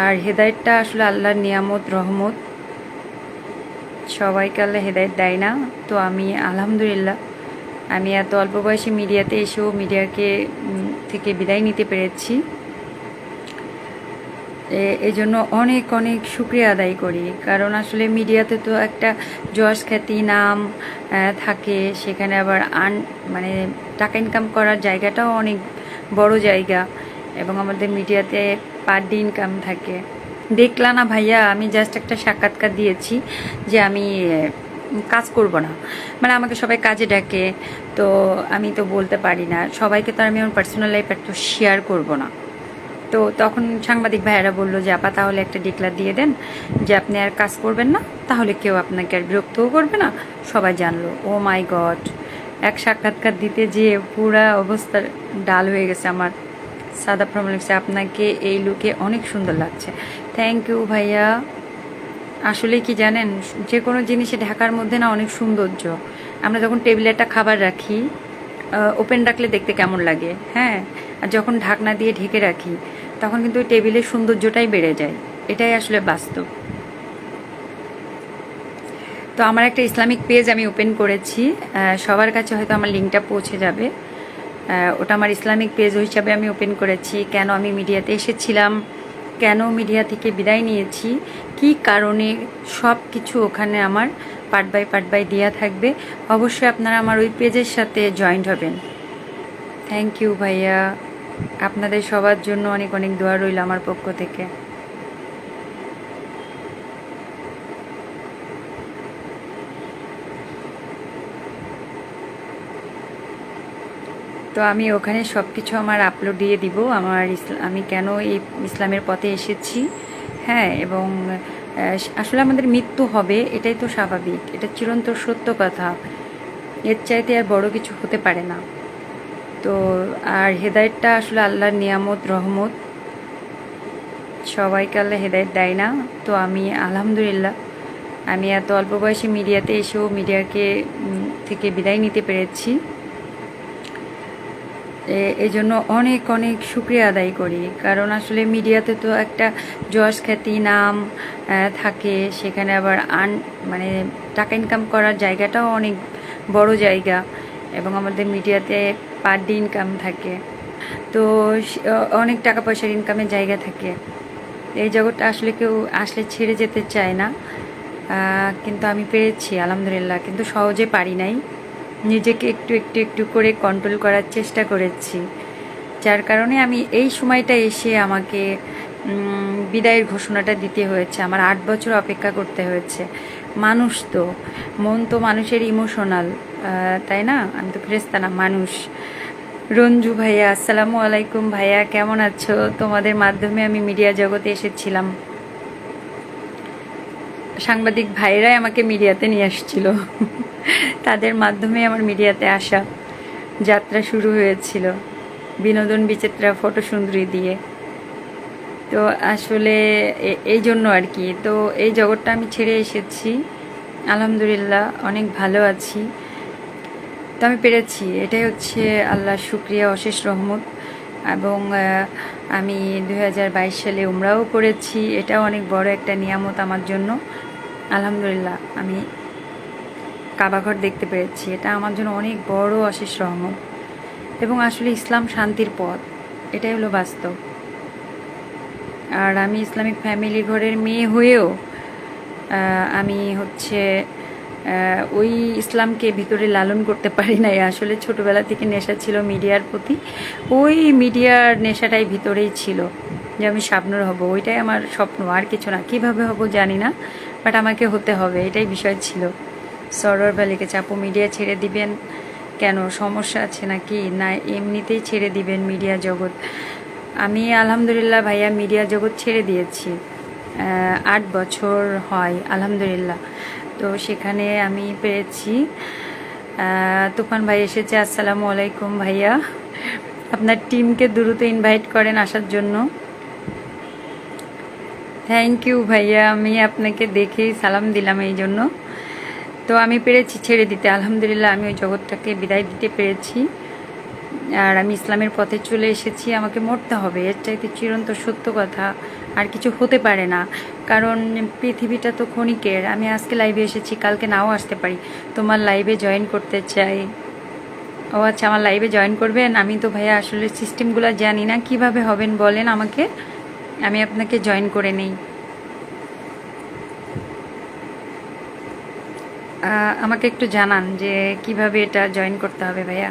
আর হেদায়তটা আসলে আল্লাহর নিয়ামত, রহমত। সবাইকে আল্লাহ হেদায়ত দেয় না। তো আমি আলহামদুলিল্লাহ, আমি এত অল্প বয়সে মিডিয়াতে এসেও মিডিয়াকে থেকে বিদায় নিতে পেরেছি। এই জন্য অনেক অনেক শুক্রিয়া আদায় করি। কারণ আসলে মিডিয়াতে তো একটা যশ খ্যাতি, নাম থাকে। সেখানে আবার আন মানে টাকা ইনকাম করার জায়গাটাও অনেক বড় জায়গা। এবং আমাদের মিডিয়াতে পার ডে ইনকাম থাকে। দেখলা না ভাইয়া, আমি জাস্ট একটা সাক্ষাৎকার দিয়েছি যে আমি কাজ করব না। মানে আমাকে সবাই কাজে ডাকে, তো আমি তো বলতে পারি না। সবাইকে তো আমি আমার পার্সোনাল লাইফ একটু শেয়ার করব না। তো তখন সাংবাদিক ভাইয়েরা বলল যে, আপা, তাহলে একটা ডিক্লার দিয়ে দেন যে, আপনি আর কাজ করবেন না, তাহলে কেউ আপনাকে আর বিরক্তও করবে না। সবাই জানলো ও মাই গড এক সাক্ষাৎকার দিতে যে পুরা অবস্থা ডাল হয়ে গেছে আমার। সাদা প্রমাণ লিখছে, আপনাকে এই লুকে অনেক সুন্দর লাগছে। থ্যাংক ইউ ভাইয়া। আসলে কি জানেন, যে কোনো জিনিসে ঢাকার মধ্যে না অনেক সৌন্দর্য। আমরা যখন টেবিলে একটা খাবার রাখি ওপেন রাখলে দেখতে কেমন লাগে হ্যাঁ? আর যখন ঢাকনা দিয়ে ঢেকে রাখি, তখন কিন্তু ওই টেবিলের সৌন্দর্যটাই বেড়ে যায়। এটাই আসলে বাস্তব। তো আমার একটা ইসলামিক পেজ আমি ওপেন করেছি। সবার কাছে হয়তো আমার লিঙ্কটা পৌঁছে যাবে। ওটা আমার ইসলামিক পেজ হিসাবে আমি ওপেন করেছি। কেন আমি মিডিয়াতে এসেছিলাম? কেন মিডিয়া থেকে বিদায় নিয়েছি? কি কারণে সব কিছু ওখানে আমার পার্ট বাই পার্ট বাই দেওয়া থাকবে? অবশ্যই আপনারা আমার ওই পেজের সাথে জয়েন্ট হবেন। থ্যাংক ইউ ভাইয়া। আপনাদের সবার জন্য অনেক অনেক দোয়া রইল আমার পক্ষ থেকে। তো আমি ওখানে সব কিছু আমার আপলোড দিয়ে দিব। আমার আমি কেন এই ইসলামের পথে এসেছি? হ্যাঁ এবং আসলে আমাদের মৃত্যু হবে, এটাই তো স্বাভাবিক। এটা চিরন্তর সত্য কথা। এর চাইতে আর বড় কিছু হতে পারে না। তো, আর হেদায়তটা আসলে আল্লাহর নিয়ামত, রহমত। সবাইকে আল্লাহ হেদায়ত দেয় না। তো আমি, আলহামদুলিল্লাহ, আমি এত অল্প বয়সে মিডিয়াতে এসেও মিডিয়াকে থেকে বিদায় নিতে পেরেছি। এই জন্য অনেক অনেক শুক্রিয়া আদায় করি। কারণ আসলে মিডিয়াতে তো একটা যশ খ্যাতি নাম থাকে। সেখানে আবার আন মানে টাকা ইনকাম করার জায়গাটাও অনেক বড় জায়গা। এবং আমাদের মিডিয়াতে পার ডে ইনকাম থাকে। তো অনেক টাকা পয়সার ইনকামের জায়গা থাকে। এই জগৎটা আসলে কেউ আসলে ছেড়ে যেতে চায় না। কিন্তু আমি পেরেছি, আলহামদুলিল্লাহ। কিন্তু সহজে পারি নাই। নিজেকে একটু একটু একটু করে কন্ট্রোল করার চেষ্টা করেছি। যার কারণে আমি এই সময়টা এসে আমাকে বিদায়ের ঘোষণাটা দিতে হয়েছে। আমার আট বছর অপেক্ষা করতে হয়েছে। মানুষ তো, মন তো মানুষের ইমোশনাল তাই না? আমি তো ফেরেস্তা না, মানুষ। রঞ্জু ভাইয়া, আসসালামু আলাইকুম ভাইয়া, কেমন আছো? তোমাদের মাধ্যমে আমি মিডিয়া জগতে এসেছিলাম। সাংবাদিক ভাইরাই আমাকে মিডিয়াতে নিয়ে আসছিল। তাদের মাধ্যমে আমার মিডিয়াতে আসা যাত্রা শুরু হয়েছিল। বিনোদন বিচিত্রা ফটো সুন্দরী দিয়ে। তো আসলে এই জন্য আর কি। তো এই জগৎটা আমি ছেড়ে এসেছি। আলহামদুলিল্লাহ, অনেক ভালো আছি। তো আমি পেরেছি। এটাই হচ্ছে আল্লাহ শুক্রিয়া, অশেষ রহমত। এবং আমি দু হাজার বাইশ সালে উমরাও করেছি। এটাও অনেক বড় একটা নিয়ামত আমার জন্য। আলহামদুলিল্লাহ, আমি কাবাঘর দেখতে পেরেছি। এটা আমার জন্য অনেক বড় অশেষ রহমত। এবং আসলে ইসলাম শান্তির পথ, এটাই হলো বাস্তব। আর আমি ইসলামিক ফ্যামিলি ঘরের মেয়ে হয়েও আমি হচ্ছে ওই ইসলামকে ভিতরে লালন করতে পারি নাই। আসলে ছোটবেলা থেকে নেশা ছিল মিডিয়ার প্রতি। ওই মিডিয়ার নেশাটাই ভিতরেই ছিল যে আমি শাবনুর হব। ওইটাই আমার স্বপ্ন। আর কিছু না। কীভাবে হব জানি না। বাট আমাকে হতে হবে এটাই বিষয় ছিল। সরোয়ার ভ্যালিকে চাপো মিডিয়া ছেড়ে দিবেন কেন? সমস্যা আছে নাকি? না এমনিতেই ছেড়ে দিবেন মিডিয়া জগৎ। আমি আলহামদুলিল্লাহ ভাইয়া মিডিয়া জগৎ ছেড়ে দিয়েছি। আট বছর হয় আলহামদুলিল্লাহ। তো সেখানে আমি আহ, তুফান ভাই এসেছে আসসালামু আলাইকুম ভাইয়া। আপনার টিমকে দ্রুত ইনভাইট করেন আসার জন্য। থ্যাংক ইউ ভাইয়া। আমি আপনাকে দেখেই সালাম দিলাম এই জন্য। তো আমি পেরেছি ছেড়ে দিতে। আলহামদুলিল্লাহ, আমি ওই জগৎটাকে বিদায় দিতে পেরেছি। আর আমি ইসলামের পথে চলে এসেছি। আমাকে মরতে হবে। এর চাইতে চিরন্ত সত্য কথা আর কিছু হতে পারে না। কারণ পৃথিবীটা তো ক্ষণিকের। আমি আজকে লাইভে এসেছি, কালকে নাও আসতে পারি। তোমার লাইভে জয়েন করতে চাই। ও আচ্ছা আমার লাইভে জয়েন করবেন? আমি তো ভাইয়া আসলে সিস্টেমগুলো জানি না। কীভাবে হবেন বলেন আমাকে। আমি আপনাকে জয়েন করে নেই। আমাকে একটু জানান যে কীভাবে এটা জয়েন করতে হবে ভাইয়া।